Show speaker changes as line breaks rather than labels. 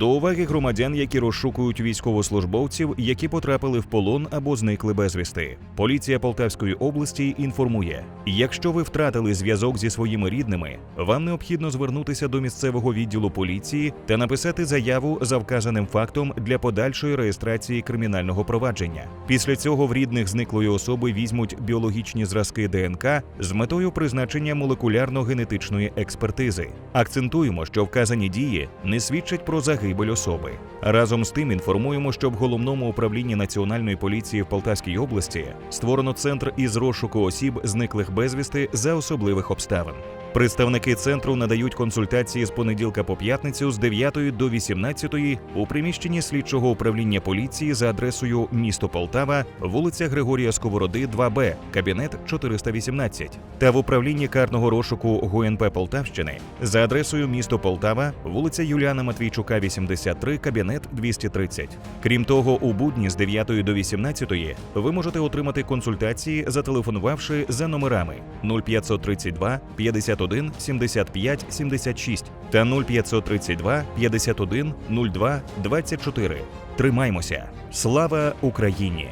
До уваги громадян, які розшукують військовослужбовців, які потрапили в полон або зникли безвісти. Поліція Полтавської області інформує: якщо ви втратили зв'язок зі своїми рідними, вам необхідно звернутися до місцевого відділу поліції та написати заяву за вказаним фактом для подальшої реєстрації кримінального провадження. Після цього в рідних зниклої особи візьмуть біологічні зразки ДНК з метою призначення молекулярно-генетичної експертизи. Акцентуємо, що вказані дії не свідчать про загибель особи. Разом з тим інформуємо, що в головному управлінні Національної поліції в Полтавській області створено центр із розшуку осіб, зниклих безвісти за особливих обставин. Представники центру надають консультації з понеділка по п'ятницю з 9 до 18 у приміщенні слідчого управління поліції за адресою місто Полтава, вулиця Григорія Сковороди, 2Б, кабінет 418, та в управлінні карного розшуку ГУНП Полтавщини за адресою місто Полтава, вулиця Юліана Матвійчука, 83, кабінет 230. Крім того, у будні з 9 до 18 ви можете отримати консультації, зателефонувавши за номерами 0532 51 75 76 та 0532 51 02 24. Тримаймося! Слава Україні!